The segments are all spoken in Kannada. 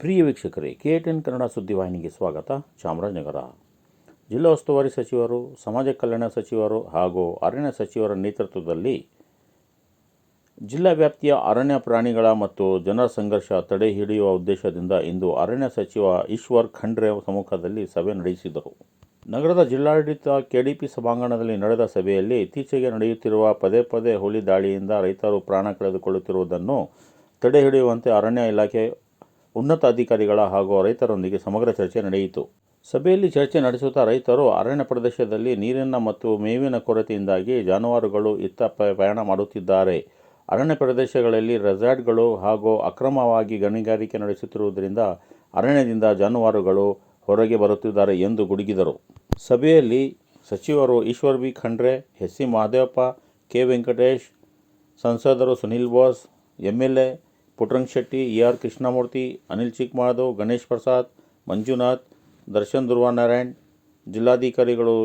ಪ್ರಿಯ ವೀಕ್ಷಕರೇ, ಕೆ ಟೆನ್ ಕನ್ನಡ ಸುದ್ದಿವಾಹಿನಿಗೆ ಸ್ವಾಗತ. ಚಾಮರಾಜನಗರ. ಜಿಲ್ಲಾ ಉಸ್ತುವಾರಿ ಸಚಿವರು, ಸಮಾಜ ಕಲ್ಯಾಣ ಸಚಿವರು ಹಾಗೂ ಅರಣ್ಯ ಸಚಿವರ ನೇತೃತ್ವದಲ್ಲಿ ಜಿಲ್ಲಾ ವ್ಯಾಪ್ತಿಯ ಅರಣ್ಯ ಪ್ರಾಣಿಗಳ ಮತ್ತು ಜನರ ಸಂಘರ್ಷ ತಡೆ ಹಿಡಿಯುವ ಉದ್ದೇಶದಿಂದ ಇಂದು ಅರಣ್ಯ ಸಚಿವ ಈಶ್ವರ್ ಖಂಡ್ರೆ ಸಮ್ಮುಖದಲ್ಲಿ ಸಭೆ ನಡೆಸಿದರು. ನಗರದ ಜಿಲ್ಲಾಡಳಿತ ಕೆಡಿಪಿ ಸಭಾಂಗಣದಲ್ಲಿ ನಡೆದ ಸಭೆಯಲ್ಲಿ ಇತ್ತೀಚೆಗೆ ನಡೆಯುತ್ತಿರುವ ಪದೇ ಪದೇ ಹುಲಿ ದಾಳಿಯಿಂದ ರೈತರು ಪ್ರಾಣ ಕಳೆದುಕೊಳ್ಳುತ್ತಿರುವುದನ್ನು ತಡೆ ಹಿಡಿಯುವಂತೆ ಅರಣ್ಯ ಇಲಾಖೆ ಉನ್ನತ ಅಧಿಕಾರಿಗಳ ಹಾಗೂ ರೈತರೊಂದಿಗೆ ಸಮಗ್ರ ಚರ್ಚೆ ನಡೆಯಿತು. ಸಭೆಯಲ್ಲಿ ಚರ್ಚೆ ನಡೆಸುತ್ತಾ ರೈತರು ಅರಣ್ಯ ಪ್ರದೇಶದಲ್ಲಿ ನೀರಿನ ಮತ್ತು ಮೇವಿನ ಕೊರತೆಯಿಂದಾಗಿ ಜಾನುವಾರುಗಳು ಇತ್ತ ಪ್ರಯಾಣ ಮಾಡುತ್ತಿದ್ದಾರೆ. ಅರಣ್ಯ ಪ್ರದೇಶಗಳಲ್ಲಿ ರೆಸಾರ್ಟ್ಗಳು ಹಾಗೂ ಅಕ್ರಮವಾಗಿ ಗಣಿಗಾರಿಕೆ ನಡೆಸುತ್ತಿರುವುದರಿಂದ ಅರಣ್ಯದಿಂದ ಜಾನುವಾರುಗಳು ಹೊರಗೆ ಬರುತ್ತಿದ್ದಾರೆ ಎಂದು ಗುಡುಗಿದರು. ಸಭೆಯಲ್ಲಿ ಸಚಿವರು Eshwar B. Khandre, S. C. Mahadevappa K. Venkatesh, ಸಂಸದರು Sunil Bose M L. A. Puttarang Shetty E R Krishnamurthy, Anil Chikmadhav Ganesh Prasad, Manjunath, Darshan Dhruvanarayan ಜಿಲ್ಲಾಧಿಕಾರಿಗಳು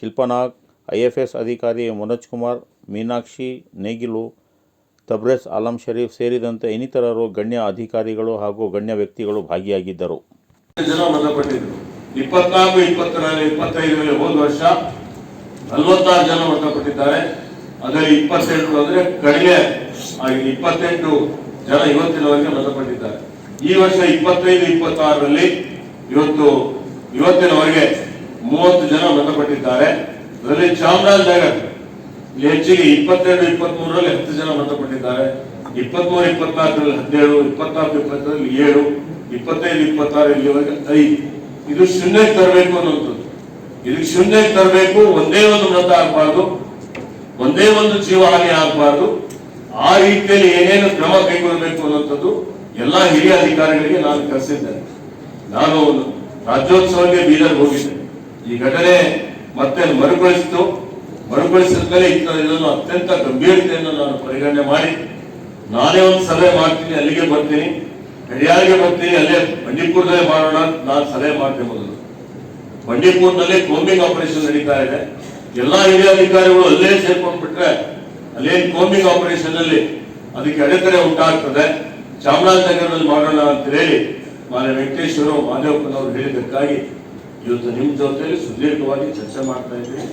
ಶಿಲ್ಪನಾಗ್ ಐ ಎಫ್ ಎಸ್ ಅಧಿಕಾರಿ ಮನೋಜ್ ಕುಮಾರ್, ಮೀನಾಕ್ಷಿ, ನೇಗಿಲು, ತಬ್ರೇಸ್ ಆಲಂ ಶರೀಫ್ ಸೇರಿದಂತೆ ಇನ್ನಿತರರು ಗಣ್ಯ ಅಧಿಕಾರಿಗಳು ಹಾಗೂ ಗಣ್ಯ ವ್ಯಕ್ತಿಗಳು ಭಾಗಿಯಾಗಿದ್ದರು. ಇಪ್ಪತ್ನಾಲ್ಕು ಇಪ್ಪತ್ತೈದರಲ್ಲಿ ಹೋದ ವರ್ಷ ನಲವತ್ತಾರು ಜನ ಮೃತಪಟ್ಟಿದ್ದಾರೆ. ಅದರಲ್ಲಿ ಇಪ್ಪತ್ತೆಂಟು ಅಂದ್ರೆ ಕಡಿಮೆ ಇಪ್ಪತ್ತೆಂಟು ಜನ ಇವತ್ತಿನವರೆಗೆ ಮೃತಪಟ್ಟಿದ್ದಾರೆ. ಈ ವರ್ಷ ಇಪ್ಪತ್ತೈದು, ಇಪ್ಪತ್ತಾರರಲ್ಲಿ ಇವತ್ತು, ಇವತ್ತಿನವರೆಗೆ ಮೂವತ್ತು ಜನ ಮೃತಪಟ್ಟಿದ್ದಾರೆ. ಅದರಲ್ಲಿ ಚಾಮರಾಜನಗರ್ ಹೆಚ್ಚಿಗೆ ಇಪ್ಪತ್ತೆರಡು ಇಪ್ಪತ್ತ್ ಮೂರರಲ್ಲಿ ಹತ್ತು ಜನ ಮೃತಪಟ್ಟಿದ್ದಾರೆ. ಇಪ್ಪತ್ಮೂರು, ಇಪ್ಪತ್ನಾಲ್ಕರಲ್ಲಿ ಹದಿನೇಳು, ಇಪ್ಪತ್ನಾಲ್ಕು ಇಪ್ಪತ್ತರಲ್ಲಿ ಏಳು, ಇಪ್ಪತ್ತೈದು ಇಪ್ಪತ್ತಾರು ಇಲ್ಲಿವರೆಗೆ ಐದು. ಇದು ಶೂನ್ಯಕ್ಕೆ ತರಬೇಕು ಅನ್ನುವಂಥದ್ದು. ಇದಕ್ಕೆ ಶೂನ್ಯಕ್ಕೆ ತರಬೇಕು, ಒಂದೇ ಒಂದು ಮೃತ ಆಗಬಾರ್ದು, ಒಂದೇ ಒಂದು ಜೀವ ಹಾನಿ ಆಗಬಾರ್ದು. ಆ ರೀತಿಯಲ್ಲಿ ಏನೇನು ಕ್ರಮ ಕೈಗೊಳ್ಳಬೇಕು ಅನ್ನುವಂಥದ್ದು ಎಲ್ಲ ಹಿರಿಯ ಅಧಿಕಾರಿಗಳಿಗೆ ನಾನು ಕರೆಸಿದ್ದೇನೆ. ನಾನು ರಾಜ್ಯೋತ್ಸವಕ್ಕೆ ಬೀದರ್ ಹೋಗಿದ್ದೆ. ಈ ಘಟನೆ ಮತ್ತೆ ಮರುಕಳಿಸಿತು. ಮರುಕಳಿಸಿದ ಮೇಲೆ ಇದನ್ನು ಅತ್ಯಂತ ಗಂಭೀರತೆಯನ್ನು ನಾನು ಪರಿಗಣನೆ ಮಾಡಿ, ನಾನೇ ಒಂದು ಸಲಹೆ ಮಾಡ್ತೀನಿ, ಅಲ್ಲಿಗೆ ಬರ್ತೀನಿ. ಹರಿಯಾರಿಗೆ ಬರ್ತೀನಿ, ಅಲ್ಲೇ ಬಂಡೀಪುರದಲ್ಲೇ ಮಾಡೋಣ ಅಂತ ನಾನು ಸಲಹೆ ಮಾಡಿದೆ ಮೊದಲು. ಬಂಡೀಪುರದಲ್ಲಿ ಕೋಮಿಂಗ್ ಆಪರೇಷನ್ ನಡೀತಾ ಇದೆ. ಎಲ್ಲಾ ಹಿರಿಯ ಅಧಿಕಾರಿಗಳು ಅಲ್ಲೇ ಸೇರ್ಕೊಂಡ್ಬಿಟ್ರೆ ಅಲ್ಲೇನ್ ಕೋಮಿಂಗ್ ಆಪರೇಷನ್ ಅಲ್ಲಿ ಅದಕ್ಕೆ ಅಡೆತಡೆ ಉಂಟಾಗ್ತದೆ. ಚಾಮರಾಜನಗರದಲ್ಲಿ ಮಾಡೋಣ ಅಂತ ಹೇಳಿ ಮಾನ್ಯ ವೆಂಕಟೇಶ್ವರು, ಮಾದೇವಪ್ಪನವರು ಹೇಳಿದ್ದಕ್ಕಾಗಿ ಇವತ್ತು ನಿಮ್ಮ ಜೊತೆಯಲ್ಲಿ ಸುದೀರ್ಘವಾಗಿ ಚರ್ಚೆ ಮಾಡ್ತಾ ಇದ್ದೀವಿ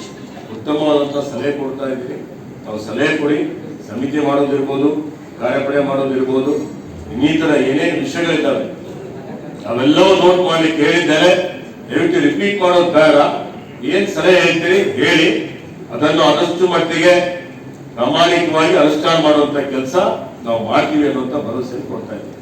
ಉತ್ತಮವಾದಂತಹ ಸಲಹೆ ಕೊಡ್ತಾ ಇದ್ದೀವಿ ತಾವು ಸಲಹೆ ಕೊಡಿ, ಸಮಿತಿ ಮಾಡೋದಿರ್ಬೋದು, ಕಾರ್ಯಪಡೆ ಮಾಡೋದಿರ್ಬೋದು, ಇನ್ನಿತರ ಏನೇನು ವಿಷಯಗಳಿದ್ದಾವೆ ಅವೆಲ್ಲವೂ ನೋಟ್ ಮಾಡ್ಲಿಕ್ಕೆ ಹೇಳಿದ್ದಾರೆ ದಯವಿಟ್ಟು ರಿಪೀಟ್ ಮಾಡೋದು ಬೇಡ. ಏನ್ ಸಲಹೆ ಹೇಳ್ತೀರಿ ಹೇಳಿ. ಅದನ್ನು ಆದಷ್ಟು ಮಟ್ಟಿಗೆ ಪ್ರಾಮಾಣಿಕವಾಗಿ ಅನುಷ್ಠಾನ ಮಾಡುವಂತ ಕೆಲಸ ನಾವು ಮಾಡ್ತೀವಿ ಅನ್ನುವಂತ ಭರವಸೆ ಕೊಡ್ತಾ ಇದ್ದೀವಿ.